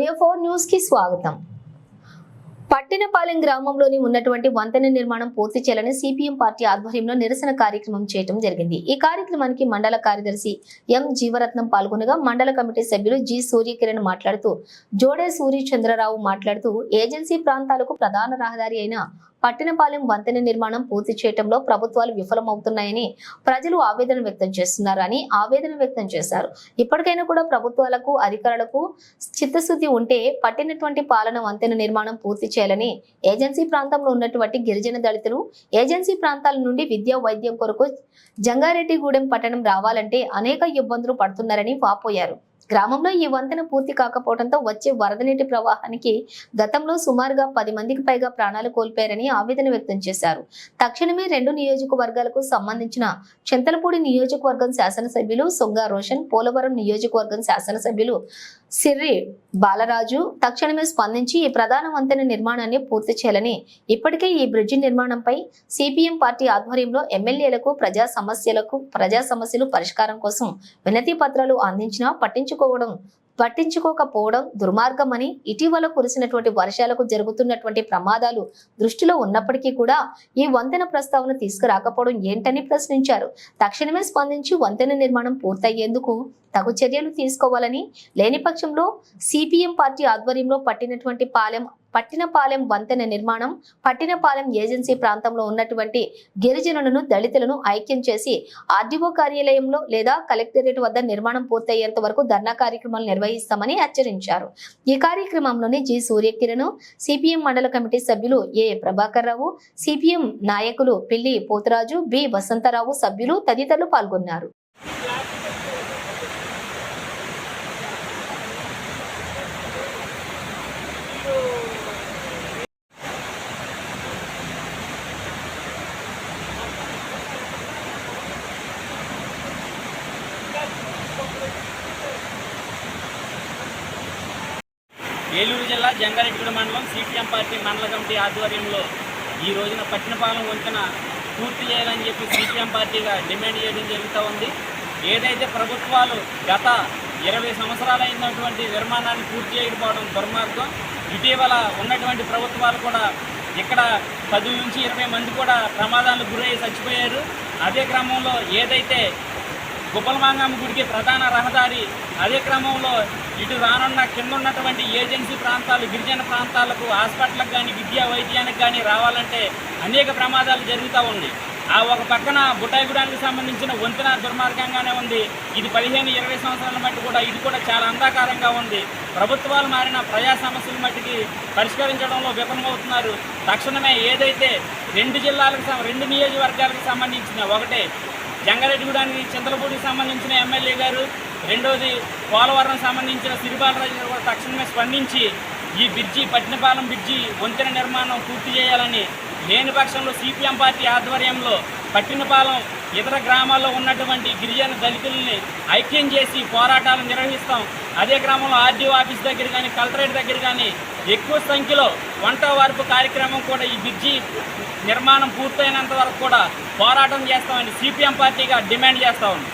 India four న్యూస్కి స్వాగతం. పట్టినపాలెం గ్రామంలోని ఉన్నటువంటి వంతెన నిర్మాణం పూర్తి చేయాలని సిపిఎం పార్టీ ఆధ్వర్యంలో నిరసన కార్యక్రమం చేయడం జరిగింది. ఈ కార్యక్రమానికి మండల కార్యదర్శి ఎం జీవరత్నం పాల్గొనగా మండల కమిటీ సభ్యులు జి సూర్యకిరణ్ మాట్లాడుతూ జోడే సూర్య చంద్రరావు మాట్లాడుతూ ఏజెన్సీ ప్రాంతాలకు ప్రధాన రహదారి అయిన పట్టినపాలెం వంతెన నిర్మాణం పూర్తి చేయడంలో ప్రభుత్వాలు విఫలమవుతున్నాయని ప్రజలు ఆవేదన వ్యక్తం చేస్తున్నారు అని ఆవేదన వ్యక్తం చేశారు. ఇప్పటికైనా కూడా ప్రభుత్వాలకు అధికారులకు చిత్తశుద్ధి ఉంటే పట్టినటువంటి పాలన వంతెన నిర్మాణం పూర్తి చేయాలని ఏజెన్సీ ప్రాంతంలో ఉన్నటువంటి గిరిజన దళితులు ఏజెన్సీ ప్రాంతాల నుండి విద్యా వైద్యం కొరకు జంగారెడ్డిగూడెం పట్టణం రావాలంటే అనేక ఇబ్బందులు పడుతున్నారని వాపోయారు. గ్రామంలో ఈ వంతెన పూర్తి కాకపోవడంతో వచ్చే వరద నీటి ప్రవాహానికి గతంలో సుమారుగా పది మందికి పైగా ప్రాణాలు కోల్పోయారని ఆవేదన వ్యక్తం చేశారు. తక్షణమే రెండు నియోజకవర్గాలకు సంబంధించిన చింతలపూడి నియోజకవర్గం శాసనసభ్యులు సొంగా రోషన్ పోలవరం నియోజకవర్గం శాసనసభ్యులు సిర్రి బాలరాజు తక్షణమే స్పందించి ఈ ప్రధాన వంతెన నిర్మాణాన్ని పూర్తి చేయాలని ఇప్పటికే ఈ బ్రిడ్జి నిర్మాణంపై సిపిఎం పార్టీ ఆధ్వర్యంలో ఎమ్మెల్యేలకు ప్రజా సమస్యలకు ప్రజా సమస్యలు పరిష్కారం కోసం వినతి పత్రాలు అందించినా పట్టించుకోవడం పట్టించుకోకపోవడం దుర్మార్గమని ఇటీవల కురిసినటువంటి వర్షాలకు జరుగుతున్నటువంటి ప్రమాదాలు దృష్టిలో ఉన్నప్పటికీ కూడా ఈ వంతెన ప్రస్తావన తీసుకురాకపోవడం ఏంటని ప్రశ్నించారు. తక్షణమే స్పందించి వంతెన నిర్మాణం పూర్తయ్యేందుకు తగు చర్యలు తీసుకోవాలని లేని పక్షంలో సిపిఎం పార్టీ ఆధ్వర్యంలో పట్టినటువంటి పాలెం పట్టినపాలెం వంతెన నిర్మాణం పట్టినపాలెం ఏజెన్సీ ప్రాంతంలో ఉన్నటువంటి గిరిజనులను దళితులను ఐక్యం చేసి ఆర్డీఓ కార్యాలయంలో లేదా కలెక్టరేట్ వద్ద నిర్మాణం పూర్తయ్యేంత వరకు ధర్నా కార్యక్రమాలు నిర్వహిస్తామని హెచ్చరించారు. ఈ కార్యక్రమంలోని జి సూర్యకిరణ్ సిపిఎం మండల కమిటీ సభ్యులు ఏ ప్రభాకర్ రావు సిపిఎం నాయకులు పిల్లి పోతరాజు బి వసంతరావు సభ్యులు తదితరులు పాల్గొన్నారు. ఏలూరు జిల్లా జంగారెడ్డిగూడ మండలం సిపిఎం పార్టీ మండల కమిటీ ఆధ్వర్యంలో ఈ రోజున పట్టినపాలెం వంతెన పూర్తి చేయాలని చెప్పి సిపిఎం పార్టీగా డిమాండ్ చేయడం జరుగుతూ ఉంది. ఏదైతే ప్రభుత్వాలు గత ఇరవై సంవత్సరాలైనటువంటి నిర్మాణాన్ని పూర్తి చేయకపోవడం దుర్మార్గం ఇటీవల ఉన్నటువంటి ప్రభుత్వాలు కూడా ఇక్కడ పది నుంచి ఇరవై మంది కూడా ప్రమాదాలకు గురయ్యి చచ్చిపోయారు. అదే క్రమంలో ఏదైతే గుబ్బలమాంగమ్మ గుడికి ప్రధాన రహదారి అదే క్రమంలో ఇటు రానున్న కింద ఉన్నటువంటి ఏజెన్సీ ప్రాంతాలు గిరిజన ప్రాంతాలకు హాస్పిటల్కి కానీ విద్యా వైద్యానికి కానీ రావాలంటే అనేక ప్రమాదాలు జరుగుతూ ఉన్నాయి. ఆ ఒక పక్కన బుటాయిగూడానికి సంబంధించిన వంతెన దుర్మార్గంగానే ఉంది. ఇది పదిహేను ఇరవై సంవత్సరాల మట్టి కూడా ఇది కూడా చాలా అంధాకారంగా ఉంది. ప్రభుత్వాలు మారిన ప్రజా సమస్యల మట్టికి పరిష్కరించడంలో విఫలమవుతున్నారు. తక్షణమే ఏదైతే రెండు జిల్లాలకు సం- రెండు నియోజకవర్గాలకు సంబంధించిన ఒకటే జంగారెడ్డిగూడానికి చింతలపూడికి సంబంధించిన ఎమ్మెల్యే గారు రెండోది పోలవరం సంబంధించిన సిరిబాలరాజు గారు కూడా తక్షణమే స్పందించి ఈ బ్రిడ్జి పట్టినపాలెం బ్రిడ్జి వంతెన నిర్మాణం పూర్తి చేయాలని లేని పక్షంలో సిపిఎం పార్టీ ఆధ్వర్యంలో పట్టినపాలెం ఇతర గ్రామాల్లో ఉన్నటువంటి గిరిజన దళితుల్ని ఐక్యం చేసి పోరాటాలు నిర్వహిస్తాం. అదే గ్రామంలో ఆర్డీఓ ఆఫీస్ దగ్గర కానీ కలెక్టరేట్ దగ్గర కానీ ఎక్కువ సంఖ్యలో వంట వార్పు కార్యక్రమం కూడా ఈ బ్రిడ్జి నిర్మాణం పూర్తయినంత వరకు కూడా పోరాటం చేస్తామని సిపిఎం పార్టీగా డిమాండ్ చేస్తా ఉంది